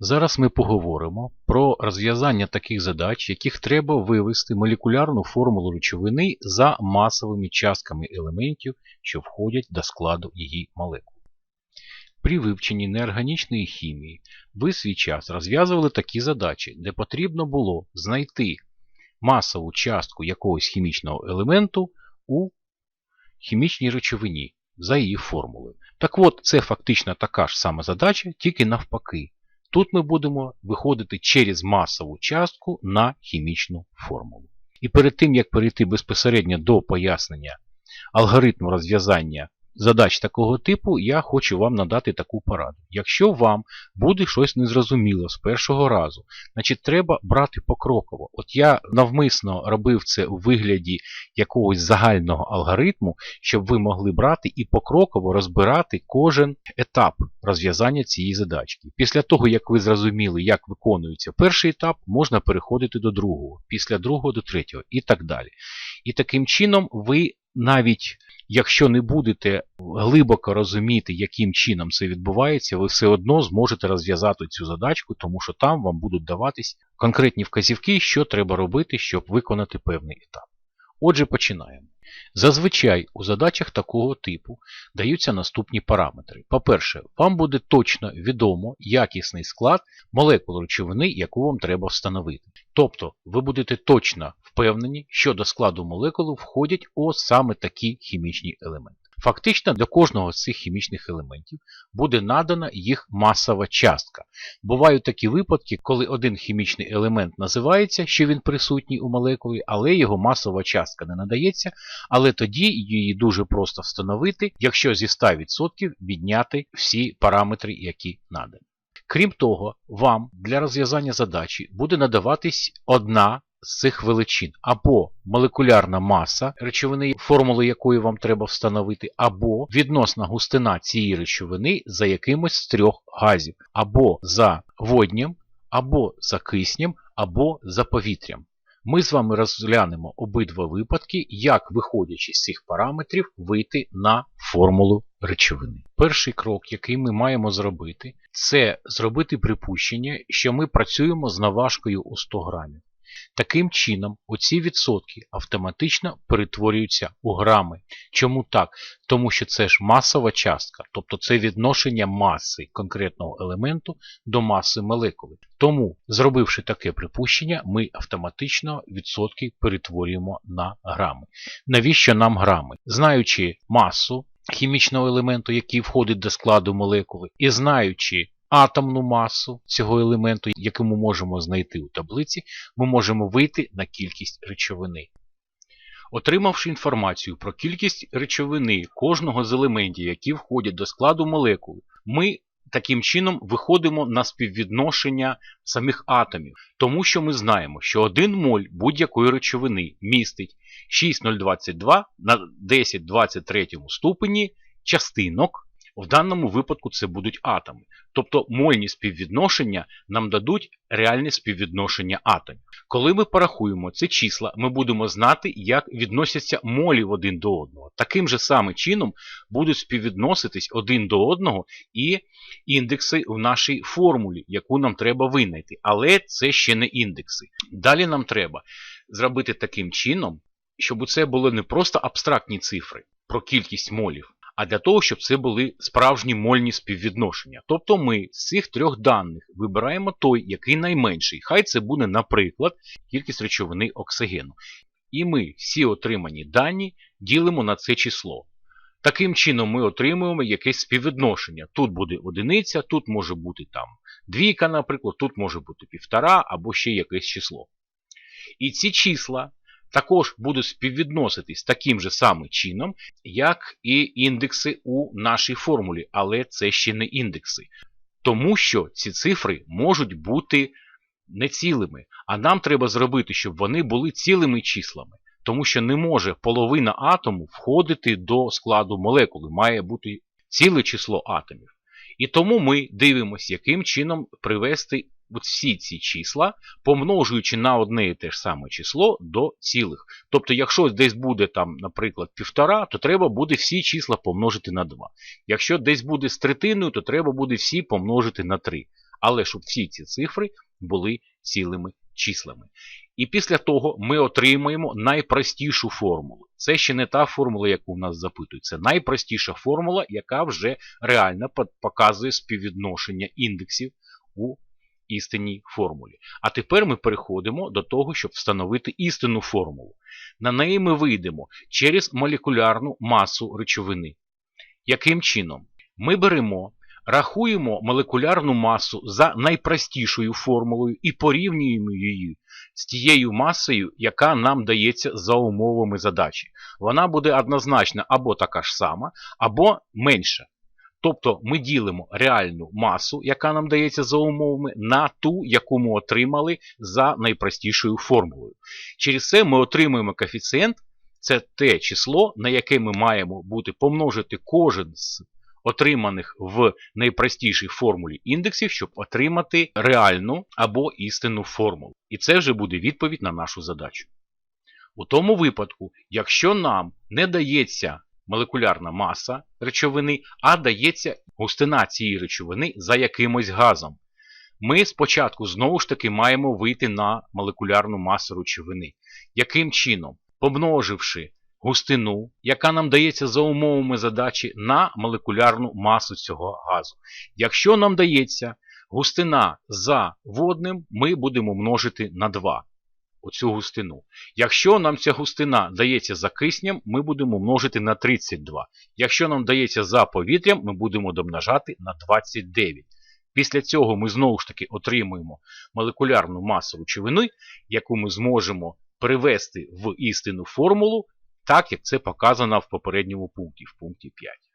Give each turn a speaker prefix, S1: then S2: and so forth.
S1: Зараз ми поговоримо про розв'язання таких задач, яких треба вивести молекулярну формулу речовини за масовими частками елементів, що входять до складу її молекул. При вивченні неорганічної хімії ви свій час розв'язували такі задачі, де потрібно було знайти масову частку якогось хімічного елементу у хімічній речовині за її формулою. Так от, це фактично така ж сама задача, тільки навпаки. Тут ми будемо виходити через масову частку на хімічну формулу. І перед тим, як перейти безпосередньо до пояснення алгоритму розв'язання задач такого типу, я хочу вам надати таку пораду. Якщо вам буде щось незрозуміло з першого разу, значить треба брати покроково. От я навмисно робив це у вигляді якогось загального алгоритму, щоб ви могли брати і покроково розбирати кожен етап розв'язання цієї задачки. Після того, як ви зрозуміли, як виконується перший етап, можна переходити до другого, після другого до третього і так далі. І таким чином ви навіть якщо не будете глибоко розуміти, яким чином це відбувається, ви все одно зможете розв'язати цю задачку, тому що там вам будуть даватись конкретні вказівки, що треба робити, щоб виконати певний етап. Отже, починаємо. Зазвичай у задачах такого типу даються наступні параметри. По-перше, вам буде точно відомо якісний склад молекул речовини, яку вам треба встановити. Тобто, ви будете точно впевнені, що до складу молекули входять ось саме такі хімічні елементи. Фактично до кожного з цих хімічних елементів буде надана їх масова частка. Бувають такі випадки, коли один хімічний елемент називається, що він присутній у молекулі, але його масова частка не надається, але тоді її дуже просто встановити, якщо зі 100% відняти всі параметри, які надані. Крім того, вам для розв'язання задачі буде надаватись одна з цих величин або молекулярна маса речовини, формули якої вам треба встановити, або відносна густина цієї речовини за якимось з трьох газів, або за водням, або за киснем, або за повітрям. Ми з вами розглянемо обидва випадки, як, виходячи з цих параметрів, вийти на формулу речовини. Перший крок, який ми маємо зробити, це зробити припущення, що ми працюємо з наважкою у 100 грамів. Таким чином, оці відсотки автоматично перетворюються у грами. Чому так? Тому що це ж масова частка, тобто це відношення маси конкретного елементу до маси молекули. Тому, зробивши таке припущення, ми автоматично відсотки перетворюємо на грами. Навіщо нам грами? Знаючи масу хімічного елементу, який входить до складу молекули, і знаючи атомну масу цього елементу, яку ми можемо знайти у таблиці, ми можемо вийти на кількість речовини. Отримавши інформацію про кількість речовини кожного з елементів, які входять до складу молекули, ми таким чином виходимо на співвідношення самих атомів, тому що ми знаємо, що 1 моль будь-якої речовини містить 6,022 на 1023 ступені частинок. В даному випадку це будуть атоми. Тобто мольні співвідношення нам дадуть реальне співвідношення атомів. Коли ми порахуємо ці числа, ми будемо знати, як відносяться молів один до одного. Таким же самим чином будуть співвідноситись один до одного і індекси в нашій формулі, яку нам треба винайти. Але це ще не індекси. Далі нам треба зробити таким чином, щоб це були не просто абстрактні цифри про кількість молів а для того, щоб це були справжні мольні співвідношення. Тобто ми з цих трьох даних вибираємо той, який найменший. Хай це буде, наприклад, кількість речовини оксигену. І ми всі отримані дані ділимо на це число. Таким чином ми отримуємо якесь співвідношення. Тут буде одиниця, тут може бути там двійка, наприклад, тут може бути півтора або ще якесь число. І ці числа також будуть співвідноситись таким же самим чином, як і індекси у нашій формулі, але це ще не індекси. Тому що ці цифри можуть бути не цілими, а нам треба зробити, щоб вони були цілими числами. Тому що не може половина атому входити до складу молекули, має бути ціле число атомів. І тому ми дивимося, яким чином привести от всі ці числа, помножуючи на одне і те ж саме число до цілих. Тобто, якщо десь буде, там, наприклад, півтора, то треба буде всі числа помножити на 2. Якщо десь буде з третиною, то треба буде всі помножити на 3. але щоб всі ці цифри були цілими числами. І після того ми отримаємо найпростішу формулу. Це ще не та формула, яку в нас запитують. Це найпростіша формула, яка вже реально показує співвідношення індексів у істинній формулі. А тепер ми переходимо до того, щоб встановити істинну формулу. На неї ми вийдемо через молекулярну масу речовини. Яким чином? Ми беремо, рахуємо молекулярну масу за найпростішою формулою і порівнюємо її з тією масою, яка нам дається за умовами задачі. Вона буде однозначно або така ж сама, або менша. Тобто ми ділимо реальну масу, яка нам дається за умовами, на ту, яку ми отримали за найпростішою формулою. Через це ми отримуємо коефіцієнт, це те число, на яке ми маємо бути помножити кожен з отриманих в найпростішій формулі індексів, щоб отримати реальну або істинну формулу. І це вже буде відповідь на нашу задачу. У тому випадку, якщо нам не дається молекулярна маса речовини, а дається густина цієї речовини за якимось газом. Ми спочатку знову ж таки маємо вийти на молекулярну масу речовини. Яким чином? Помноживши густину, яка нам дається за умовами задачі, на молекулярну масу цього газу. Якщо нам дається густина за водним, ми будемо множити на 2 оцю густину. Якщо нам ця густина дається за киснем, ми будемо множити на 32. Якщо нам дається за повітрям, ми будемо домножати на 29. Після цього ми знову ж таки отримуємо молекулярну масу речовини, яку ми зможемо привести в істинну формулу, так як це показано в попередньому пункті, в пункті 5.